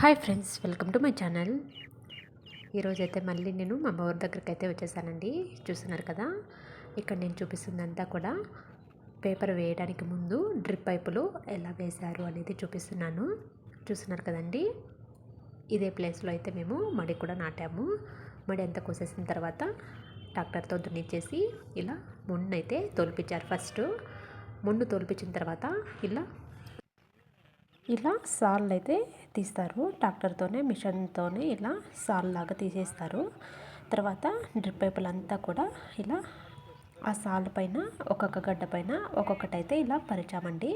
Hi friends welcome to my channel. ఈరోజైతే మళ్ళీ నేను మా అమ్మవారి ఊరి దగ్గరికి అయితే వచ్చేసానండి. చూస్తున్నారు కదా ఇక్కడ నేను చూపిస్తుందంతా కూడా పేపర్ వేయడానికి ముందు డ్రిప్ పైపులు ఎలా వేశారు అనేది చూపిస్తున్నాను. చూస్తున్నారు కదండి ఇదే ప్లేస్లో అయితే మేము మడి కూడా నాటాము. మడి అంతా కోసేసిన తర్వాత ట్రాక్టర్తో దున్నిచ్చేసి ఇలా అయితే తోలిపించారు ఫస్ట్. మొన్ను తోలిపించిన తర్వాత ఇలా ఇలా సాళ్ళు అయితే తీస్తారు. ట్రాక్టర్తోనే మిషన్తోనే ఇలా సాల్ లాగా తీసేస్తారు. తర్వాత డ్రిప్ పైపులంతా కూడా ఇలా ఆ సాల్ పైన ఒక్కొక్క గడ్డ పైన ఒక్కొక్కటి అయితే ఇలా పరిచామండి.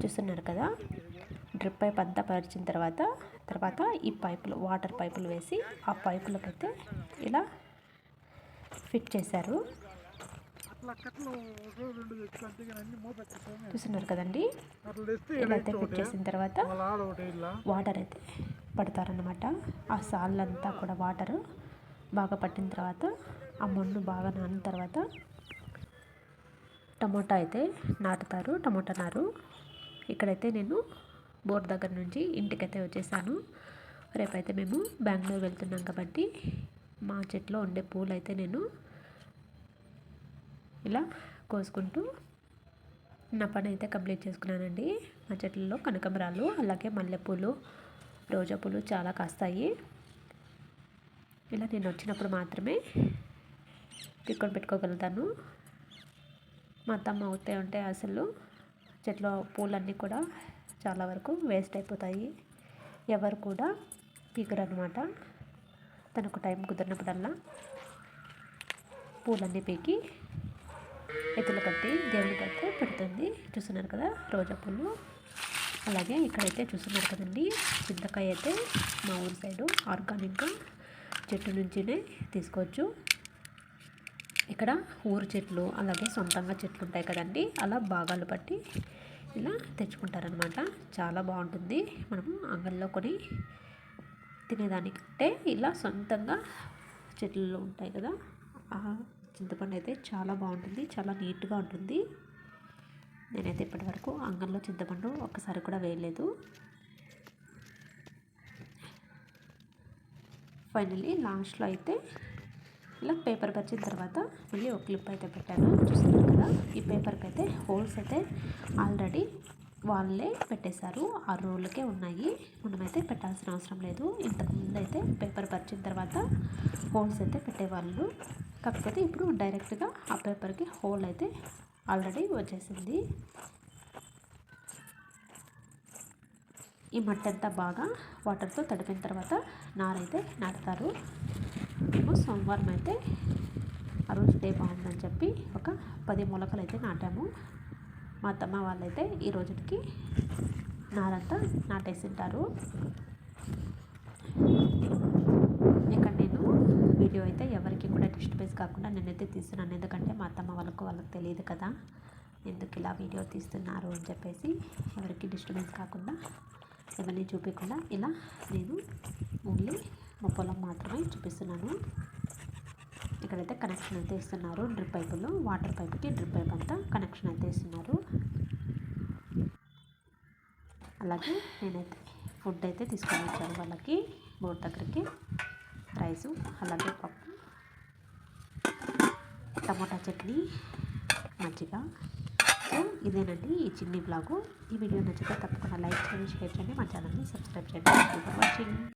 చూస్తున్నారు కదా? డ్రిప్ పైప్ అంతా పరిచిన తర్వాత తర్వాత ఈ పైపులు వాటర్ పైపులు వేసి ఆ పైపులకైతే ఇలా ఫిట్ చేశారు. చూస్తున్నారు కదండి? ఇలా అయితే ఫిట్ చేసిన తర్వాత వాటర్ అయితే పడతారనమాట ఆ సాళ్ళంతా కూడా వాటర్ బాగా పట్టిన తర్వాత ఆ మన్ను బాగా నానిన తర్వాత టమోటా అయితే నాటుతారు టమోటా నారు. ఇక్కడైతే నేను బోర్ దగ్గర నుంచి ఇంటికైతే వచ్చేసాను. రేపైతే మేము బెంగళూరు వెళ్తున్నాం కాబట్టి మా చెట్లో ఉండే పూలు అయితే నేను ఇలా కోసుకుంటూ నా పని అయితే కంప్లీట్ చేసుకున్నానండి. మా చెట్లలో కనకమరాలు అలాగే మల్లెపూలు రోజా పూలు చాలా కాస్తాయి. ఇలా నేను వచ్చినప్పుడు మాత్రమే పిక్కొని పెట్టుకోగలుగుతాను. మా అత్తమ్మ అవుతే ఉంటే అసలు చెట్లో పూలన్నీ కూడా చాలా వరకు వేస్ట్ అయిపోతాయి. ఎవరు కూడా పీకరు అనమాట తనకు టైం కుదిరినప్పుడల్లా పూలన్నీ పీకి చేతులు కట్టి దేవుడికి అయితే పెడుతుంది. చూస్తున్నారు కదా రోజా పూలు అలాగే ఇక్కడైతే చూస్తున్నారు కదండి చింతకాయ అయితే మా ఊరి సైడు ఆర్గానిక్గా చెట్టు నుంచినే తీసుకోవచ్చు. ఇక్కడ ఊరు చెట్లు అలాగే సొంతంగా చెట్లు ఉంటాయి కదండి అలా భాగాలు పట్టి ఇలా తెచ్చుకుంటారనమాట చాలా బాగుంటుంది. మనము అంగల్లో కొని తినేదానికంటే ఇలా సొంతంగా చెట్లు ఉంటాయి కదా చింతపండు అయితే చాలా బాగుంటుంది చాలా నీట్గా ఉంటుంది. నేనైతే ఇప్పటివరకు అంగంలో చింతపండు ఒక్కసారి కూడా వేయలేదు. ఫైనల్లీ లాస్ట్లో అయితే ఇలా పేపర్ పరిచిన తర్వాత మళ్ళీ ఒక క్లిప్ అయితే పెట్టాను. చూస్తున్నారు కదా ఈ పేపర్కి అయితే హోల్స్ అయితే ఆల్రెడీ వాళ్ళే పెట్టేశారు. ఆరు రోజులకే ఉన్నాయి. మనమైతే పెట్టాల్సిన అవసరం లేదు. ఇంతకుముందు అయితే పేపర్ పరిచిన తర్వాత హోల్స్ అయితే పెట్టేవాళ్ళు. కాకపోతే ఇప్పుడు డైరెక్ట్గా ఆ పేపర్కి హోల్ అయితే ఆల్రెడీ వచ్చేసింది. ఈ మట్టి అంతా బాగా వాటర్తో తడిపిన తర్వాత నారైతే నాటుతారు. మేము సోమవారం అయితే ఆ రోజు డే బాగుందని చెప్పి ఒక పది మొలకలు అయితే నాటాము. మా అత్తమ్మ వాళ్ళైతే ఈ రోజుకి నారంతా నాటేసింటారు. ఇక్కడ నేను వీడియో అయితే ఎవరికి కూడా డిస్టర్బెన్స్ కాకుండా నేనైతే తీస్తున్నాను. ఎందుకంటే మా అత్తమ్మ వాళ్ళకు వాళ్ళకి తెలియదు కదా. ఎందుకు ఇలా వీడియో తీస్తున్నారు అని చెప్పేసి ఎవరికి డిస్టర్బెన్స్ కాకుండా ఎవరిని చూపించకుండా ఇలా నేను ఓన్లీ మా పొలం మాత్రమే చూపిస్తున్నాను. ఇక్కడైతే కనెక్షన్ అయితే ఇస్తున్నారు. డ్రిప్ పైపులో వాటర్ పైప్కి డ్రిప్ పైప్ అంతా కనెక్షన్ అయితే ఇస్తున్నారు అలాగే నేనైతే ఫుడ్ అయితే తీసుకొని వచ్చాను వాళ్ళకి బోర్డు దగ్గరికి. రైసు అలాగే పప్పు టమాటా చట్నీ మజ్జిగ సో ఇదేనండి ఈ చిన్ని బ్లాగు. ఈ వీడియో నచ్చితే తప్పకుండా లైక్ చేయండి షేర్ చేయండి మా ఛానల్ని సబ్స్క్రైబ్ చేయండి. వాచింగ్